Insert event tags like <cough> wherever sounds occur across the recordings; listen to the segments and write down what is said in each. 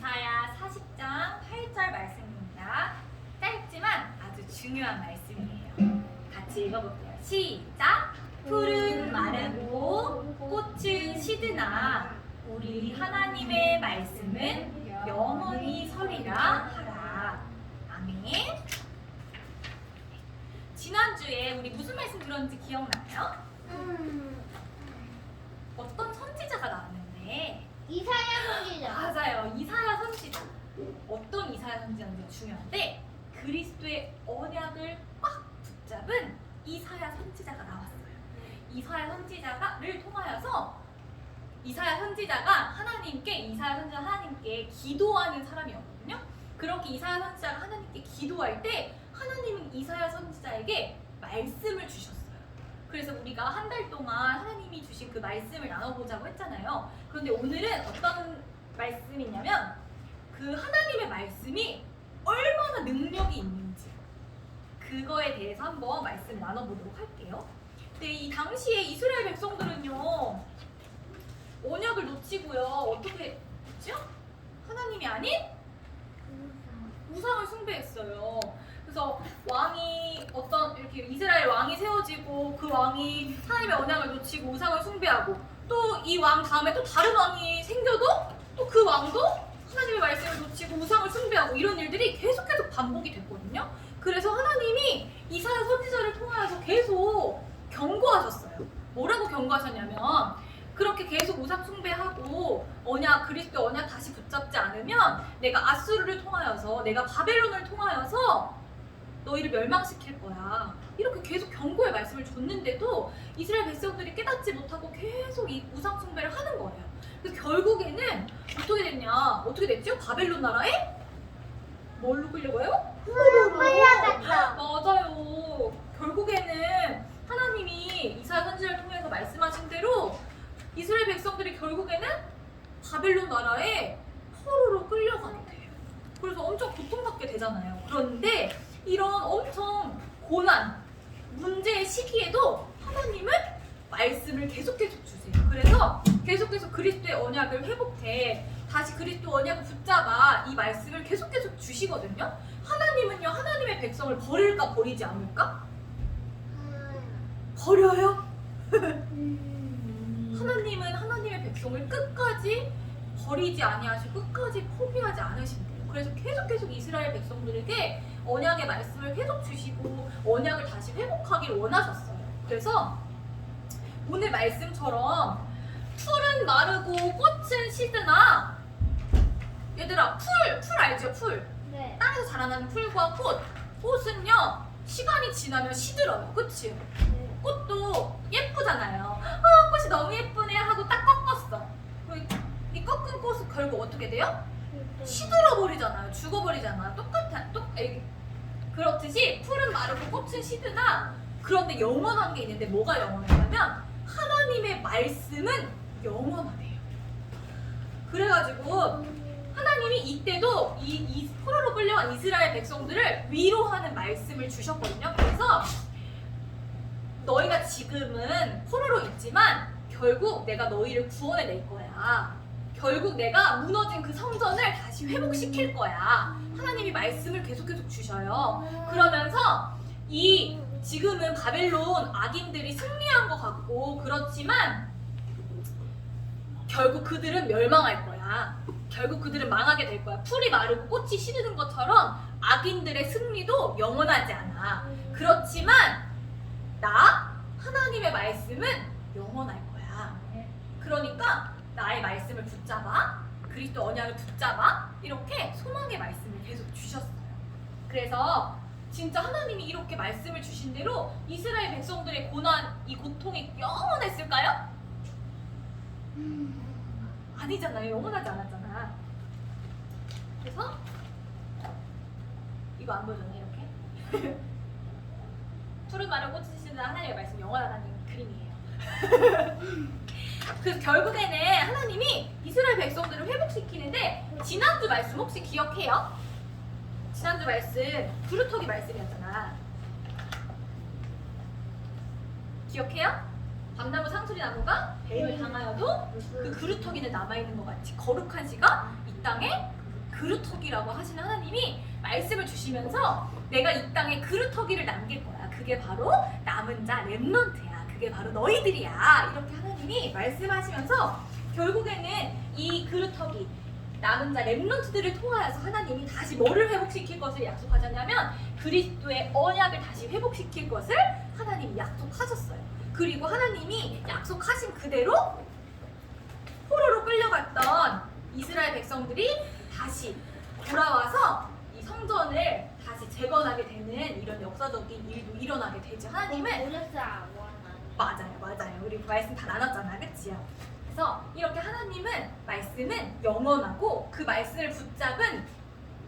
이사야 40장 8절 말씀입니다. 짧지만 아주 중요한 말씀이에요. 같이 읽어볼게요. 시작! 푸른 마르고 꽃은 시드나 우리 하나님의 말씀은 영원히 서리라 하라. 아멘. 지난주에 우리 무슨 말씀 들었는지 기억나요? 음, 어떤 선지자가 나왔는데 이사야 선지자. 맞아요. 이사야 선지자. 이사야 선지자인지가 중요한데 그리스도의 언약을 꽉 붙잡은 이사야 선지자가 나왔어요. 이사야 선지자가를 통하여서 이사야 선지자가 하나님께 이사야 선지자 하나님께 기도하는 사람이었거든요. 그렇게 이사야 선지자가 하나님께 기도할 때 하나님은 이사야 선지자에게 말씀을 주셨어요. 그래서 우리가 한 달 동안 하나님이 주신 그 말씀을 나눠보자고 했잖아요. 그런데 오늘은 어떤 말씀이냐면 그 하나님의 말씀이 얼마나 능력이 있는지 그거에 대해서 한번 말씀 나눠보도록 할게요. 근데 이 당시에 이스라엘 백성들은요 언약을 놓치고요 어떻게 했죠? 하나님이 아닌 우상을 숭배했어요. 그래서 왕이 어떤 이렇게 이스라엘 왕이 세워지고 그 왕이 하나님의 언약을 놓치고 우상을 숭배하고 또 이 왕 다음에 또 다른 왕이 생겨도 또 그 왕도 하나님의 말씀을 놓치고 우상을 숭배하고 이런 일들이 계속 계속 반복이 됐거든요. 그래서 하나님이 이사야 선지자를 통하여서 계속 경고하셨어요. 뭐라고 경고하셨냐면 그렇게 계속 우상 숭배하고 언약 그리스도 언약 다시 붙잡지 않으면 내가 아수르를 통하여서 내가 바벨론을 통하여서 너희를 멸망시킬 거야. 이렇게 계속 경고의 말씀을 줬는데도 이스라엘 백성들이 깨닫지 못하고 계속 이 우상 숭배를 하는 거예요. 그래서 결국에는 어떻게 됐냐? 어떻게 됐죠? 바벨론 나라에 뭘로 끌려가요? 흘려갔다. 맞아요. 결국에는 하나님이 이사야 선지자를 통해서 말씀하신 대로 이스라엘 백성들이 결국에는 바벨론 나라에 포로로 끌려가게 돼요. 그래서 엄청 고통받게 되잖아요. 그런데 이런 엄청 고난, 문제의 시기에도 하나님은 말씀을 계속 계속 주세요. 그래서 계속 계속 그리스도의 언약을 회복해 다시 그리스도 언약을 붙잡아 이 말씀을 계속 계속 주시거든요. 하나님은요 하나님의 백성을 버릴까 버리지 않을까? 버려요? <laughs> 하나님은 하나님의 백성을 끝까지 버리지 아니하시고 끝까지 포기하지 않으신대요. 그래서 계속 계속 이스라엘 백성들에게 언약의 말씀을 계속 주시고 언약을 다시 회복하기를 원하셨어요. 그래서 오늘 말씀처럼 풀은 마르고 꽃은 시드나 얘들아 풀! 풀 알죠? 풀! 네. 땅에서 자라나는 풀과 꽃 꽃은요 시간이 지나면 시들어요 그치? 꽃도 예쁘잖아요 아 꽃이 너무 예쁘네 하고 딱 꺾었어 그럼 이 꺾은 꽃은 결국 어떻게 돼요? 시들어 버리잖아요 죽어버리잖아요 똑같아 똑 에이, 그렇듯이 풀은 마르고 꽃은 시드나 그런데 영원한 게 있는데 뭐가 영원하냐면 하나님의 말씀은 영원하대요 그래가지고 하나님이 이때도 이, 이 포로로 끌려간 이스라엘 백성들을 위로하는 말씀을 주셨거든요. 그래서 너희가 지금은 포로로 있지만 결국 내가 너희를 구원해 낼 거야. 결국 내가 무너진 그 성전을 다시 회복시킬 거야. 하나님이 말씀을 계속 계속 주셔요. 그러면서 이 지금은 바벨론 악인들이 승리한 것 같고 그렇지만 결국 그들은 멸망할 거야. 결국 그들은 망하게 될 거야. 풀이 마르고 꽃이 시드는 것처럼 악인들의 승리도 영원하지 않아. 그렇지만 나 하나님의 말씀은 영원할 거야. 그러니까 나의 말씀을 붙잡아. 그리스도 언약을 붙잡아. 이렇게 소망의 말씀을 계속 주셨어요. 그래서 진짜 하나님이 이렇게 말씀을 주신 대로 이스라엘 백성들의 고난, 이 고통이? 아니잖아요. 영원하지 않았잖아. 그래서 이거 안 보여줬네 이렇게. <laughs> 푸른 마른 꽃이 시는 하나님의 말씀 영원하다는 그림이에요. <laughs> 그래서 결국에는 하나님이 이스라엘 백성들을 회복시키는데 지난주 말씀 혹시 기억해요? 지난주 말씀 구루터기 말씀이었잖아. 기억해요? 밤나무 상수리 나무가 배임을 당하여도 그 그루터기는 남아있는 것 같이 거룩한 씨가 이 땅에 그루터기라고 하시는 하나님이 말씀을 주시면서 내가 이 땅에 그루터기를 남길 거야. 그게 바로 남은 자 렘넌트야. 그게 바로 너희들이야. 이렇게 하나님이 말씀하시면서 결국에는 이 그루터기 남은 자 렘넌트들을 통하여서 하나님이 다시 뭐를 회복시킬 것을 약속하셨냐면 그리스도의 언약을 다시 회복시킬 것을 하나님이 약속하셨어요. 그리고 하나님이 약속하신 그대로 포로로 끌려갔던 이스라엘 백성들이 다시 돌아와서 이 성전을 다시 재건하게 되는 이런 역사적인 일도 일어나게 되죠. 하나님은. 맞아요, 맞아요. 우리 말씀 다 나눴잖아, 그치요? 그래서 이렇게 하나님은 말씀은 영원하고 그 말씀을 붙잡은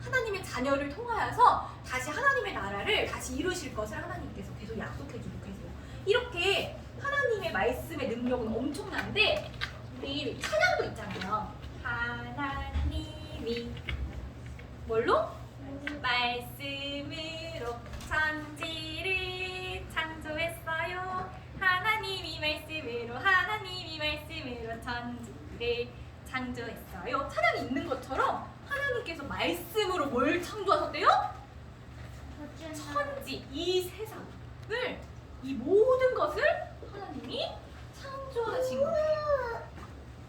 하나님의 자녀를 통하여서 다시 하나님의 나라를 다시 이루실 것을 하나님께서 계속 약속해 주고 계세요. 이렇게 하나님의 말씀의 능력은 엄청난데 우리 찬양도 있잖아요. 하나님이 뭘로? 말씀으로 천지를 창조했어요. 하나님이 말씀으로 하나님이 말씀으로 천지를 창조했어요. 찬양이 있는 것처럼 하나님께서 말씀으로 뭘 창조하셨대요? 천지, 이 세상을 이 모든 것을 하나님이 창조하신 거예요.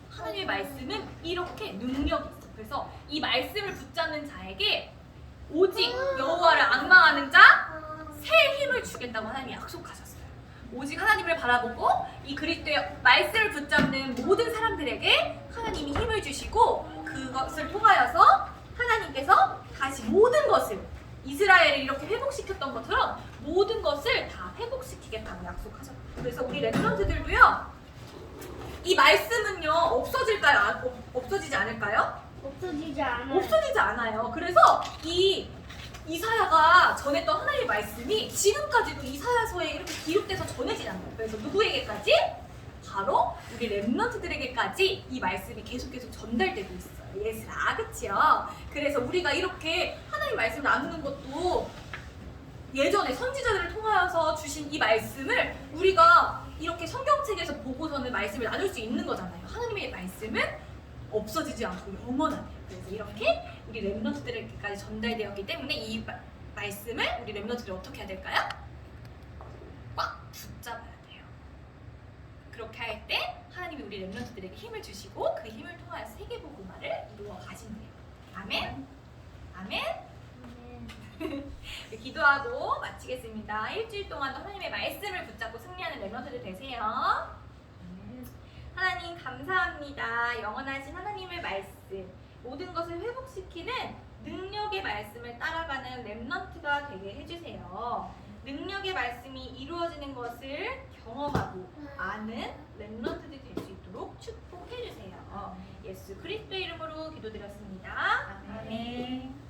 하나님의 말씀은 이렇게 능력이 있어. 그래서 이 말씀을 붙잡는 자에게 오직 여호와를 악망하는 자 새 힘을 주겠다고 하나님이 약속하셨어요. 오직 하나님을 바라보고 이 그리스도의 말씀을 붙잡는 모든 사람들에게 하나님이 힘을 주시고 그것을 통하여서 하나님께서 다시 모든 것을 이스라엘을 이렇게 회복시켰던 것처럼 모든 것을 다 회복시키겠다고 약속하셨어요. 그래서 우리 랩런트들도요. 이 말씀은요 없어질까요? 아, 없- 없어지지 않을까요? 없어지지 않아요. 없어지지 않아요. 그래서 이 이사야가 전했던 하나님의 말씀이 지금까지도 이사야서에 이렇게 기록돼서 전해지지 않아요. 그래서 누구에게까지? 바로 우리 랩런트들에게까지 이 말씀이 계속 계속 전달되고 있어요. 예스라, 그치요? 그래서 우리가 이렇게 하나님 말씀을 나누는 것도 예전에 선지자들을 통하여서 주신 이 말씀을 우리가 이렇게 성경책에서 보고서는 말씀을 나눌 수 있는 거잖아요. 하나님의 말씀은 없어지지 않고 영원하대요. 그래서 이렇게 우리 랩런트들에게까지 전달되었기 때문에 이 마- 말씀을 우리 랩런트들이 어떻게 해야 될까요? 꽉 붙잡아야 돼요. 그렇게 할 때 하나님이 우리 랩런트들에게 힘을 주시고 그 힘을 통하여서 세계복음화를 이루어 가신대요. 아멘. 네, 기도하고 마치겠습니다. 일주일 동안도 하나님의 말씀을 붙잡고 승리하는 랩런트들 되세요. 음. 하나님 감사합니다. 영원하신 하나님의 말씀, 모든 것을 회복시키는 능력의 말씀을 따라가는 랩런트가 되게 해주세요. 능력의 말씀이 이루어지는 것을 경험하고 아는 랩런트들이 될 수 있도록 축복해주세요. 예수 그리스도의 이름으로 기도드렸습니다. 아멘.